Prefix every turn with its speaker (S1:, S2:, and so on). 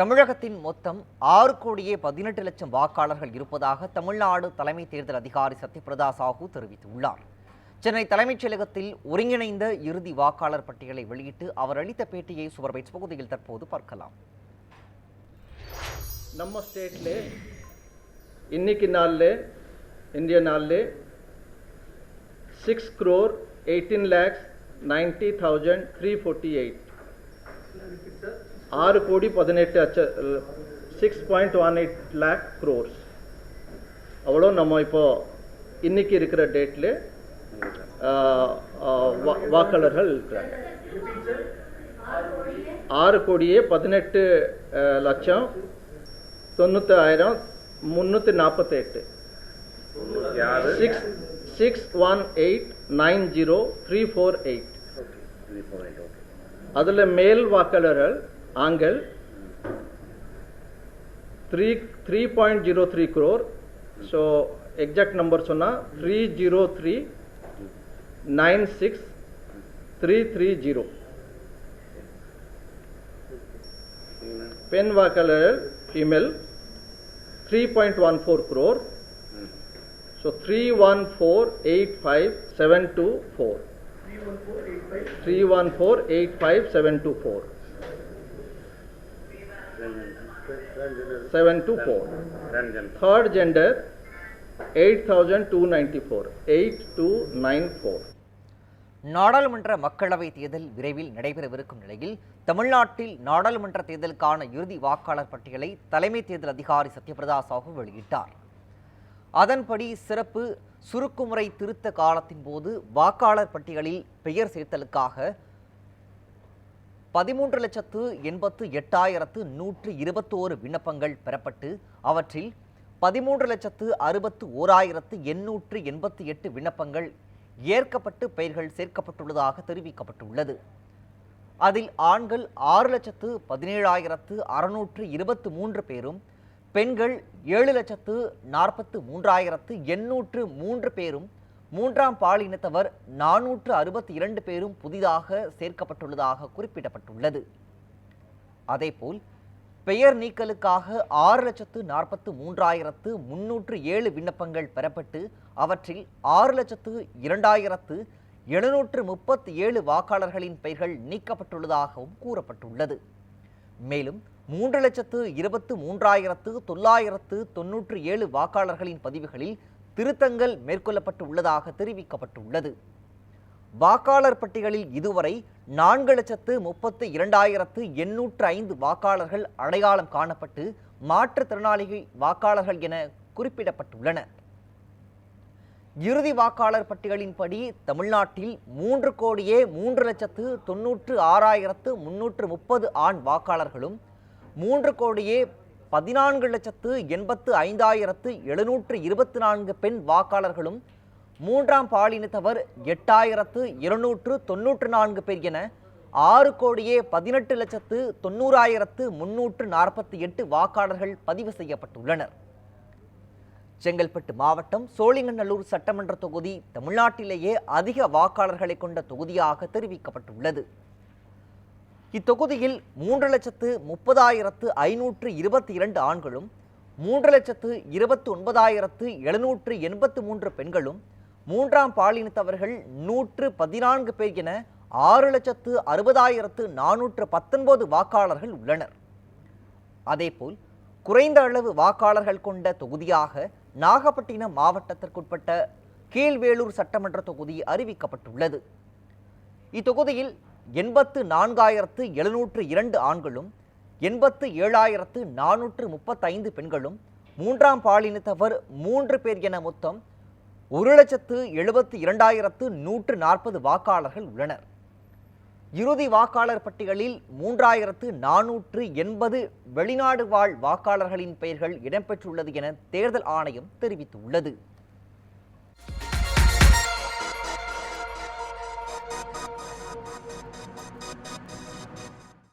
S1: தமிழகத்தின் மொத்தம் ஆறு கோடியே பதினெட்டு லட்சம் வாக்காளர்கள் இருப்பதாக தமிழ்நாடு தலைமை தேர்தல் அதிகாரி சத்யபிரதா சாஹூ தெரிவித்துள்ளார். சென்னை தலைமைச் செயலகத்தில் ஒருங்கிணைந்த இறுதி வாக்காளர் பட்டியலை வெளியிட்டு அவர் அளித்த பேட்டியை சுவர்பைட்ஸ் பகுதியில் தற்போது பார்க்கலாம்.
S2: நம்ம ஸ்டேட்ல இன்னைக்கு நாளில் இந்திய நாளில் six crore eighteen lakhs ninety thousand three forty eight ஆறு கோடி பதினெட்டு அச்ச six point one eight lakh crores அவ்வளோ நம்ம இப்போ இன்னைக்கு இருக்கிற டேட்டில் வாக்காளர்கள் இருக்கிறாங்க. ஆறு கோடியே பதினெட்டு லட்சம் தொண்ணூற்றி ஆயிரம் முந்நூற்றி நாற்பத்தெட்டு six six one eight nine zero three four eight அதில் மேல் வாக்காளர்கள் angle 3.03 crore so exact number sonna 303 pen 330 color वाकल 3.14 crore so 3148574 3148574 one four eight five seven two four seven four third gender 8294
S1: நாடாளுமன்ற மக்களவை தேர்தல் விரைவில் நடைபெறவிருக்கும் நிலையில் தமிழ்நாட்டில் நாடாளுமன்ற தேர்தலுக்கான இறுதி வாக்காளர் பட்டியலை தலைமை தேர்தல் அதிகாரி சத்யபிரதா சாஹூ வெளியிட்டார். அதன்படி சிறப்பு சுருக்குமுறை திருத்த காலத்தின் போது வாக்காளர் பட்டியலில் பெயர் சேர்த்தலுக்காக பதிமூன்று லட்சத்து எண்பத்து எட்டாயிரத்து நூற்று இருபத்தோரு விண்ணப்பங்கள் பெறப்பட்டு அவற்றில் பதிமூன்று லட்சத்து அறுபத்து ஓராயிரத்து எண்ணூற்று எண்பத்தி எட்டு விண்ணப்பங்கள் ஏற்கப்பட்டு பெயர்கள் சேர்க்கப்பட்டுள்ளதாக தெரிவிக்கப்பட்டுள்ளது. அதில் ஆண்கள் ஆறு லட்சத்து பதினேழாயிரத்து அறுநூற்று இருபத்து மூன்று பேரும் பெண்கள் ஏழு லட்சத்து நாற்பத்து மூன்றாயிரத்து எண்ணூற்று மூன்று பேரும் மூன்றாம் பாலினத்தவர் நானூற்று அறுபத்தி இரண்டு பேரும் புதிதாக சேர்க்கப்பட்டுள்ளதாக குறிப்பிடப்பட்டுள்ளது. அதேபோல் பெயர் நீக்கலுக்காக ஆறு லட்சத்து நாற்பத்து மூன்றாயிரத்து முன்னூற்று ஏழு விண்ணப்பங்கள் பெறப்பட்டு அவற்றில் ஆறு லட்சத்து இரண்டாயிரத்து எழுநூற்று முப்பத்தி ஏழு வாக்காளர்களின் பெயர்கள் நீக்கப்பட்டுள்ளதாகவும் கூறப்பட்டுள்ளது. மேலும் மூன்று லட்சத்து இருபத்து மூன்றாயிரத்து தொள்ளாயிரத்து தொன்னூற்று ஏழு வாக்காளர்களின் பதிவுகளில் திருத்தங்கள் மேற்கொள்ளப்பட்டு உள்ளதாக தெரிவிக்கப்பட்டுள்ளது. வாக்காளர் பட்டியலில் இதுவரை நான்கு லட்சத்து முப்பத்து இரண்டாயிரத்து எண்ணூற்று ஐந்து வாக்காளர்கள் அடையாளம் காணப்பட்டு மாற்றுத்திறனாளிகள் வாக்காளர்கள் என குறிப்பிடப்பட்டுள்ளனர் இறுதி வாக்காளர் பட்டியலின்படி தமிழ்நாட்டில் மூன்று கோடியே மூன்று லட்சத்து தொன்னூற்று ஆறாயிரத்து முன்னூற்று முப்பது ஆண் வாக்காளர்களும் மூன்று கோடியே பதினான்கு லட்சத்து எண்பத்து ஐந்தாயிரத்து எழுநூற்று இருபத்தி நான்கு பெண் வாக்காளர்களும் மூன்றாம் பாலினத்தவர் எட்டாயிரத்து இருநூற்று தொன்னூற்று நான்கு பேர் என ஆறு கோடியே பதினெட்டு லட்சத்து தொண்ணூறாயிரத்து முன்னூற்று நாற்பத்தி எட்டு வாக்காளர்கள் பதிவு செய்யப்பட்டுள்ளனர். செங்கல்பட்டு மாவட்டம் சோழிங்கநல்லூர் சட்டமன்ற தொகுதி தமிழ்நாட்டிலேயே அதிக வாக்காளர்களை கொண்ட தொகுதியாக தெரிவிக்கப்பட்டுள்ளது. இத்தொகுதியில் மூன்று லட்சத்து முப்பதாயிரத்து ஐநூற்று இருபத்தி இரண்டு ஆண்களும் மூன்று லட்சத்து இருபத்தி ஒன்பதாயிரத்து எழுநூற்று எண்பத்து மூன்று பெண்களும் மூன்றாம் பாலினத்தவர்கள் நூற்று பதினான்கு பேர் என ஆறு லட்சத்து அறுபதாயிரத்து நானூற்று பத்தொன்பது வாக்காளர்கள் உள்ளனர். அதேபோல் குறைந்த அளவு வாக்காளர்கள் கொண்ட தொகுதியாக நாகப்பட்டினம் மாவட்டத்திற்குட்பட்ட கீழ்வேலூர் சட்டமன்ற தொகுதி அறிவிக்கப்பட்டுள்ளது. இத்தொகுதியில் எண்பத்து நான்காயிரத்து எழுநூற்று இரண்டு ஆண்களும் எண்பத்து ஏழாயிரத்து நானூற்று முப்பத்தைந்து பெண்களும் மூன்றாம் பாலினத்தவர் மூன்று பேர் என மொத்தம் ஒரு லட்சத்து எழுபத்து இரண்டாயிரத்து நூற்று நாற்பது வாக்காளர்கள் உள்ளனர். இறுதி வாக்காளர் பட்டியலில் மூன்றாயிரத்து நானூற்று எண்பது வெளிநாடு வாழ் வாக்காளர்களின் பெயர்கள் இடம்பெற்றுள்ளது என தேர்தல் ஆணையம் தெரிவித்துள்ளது.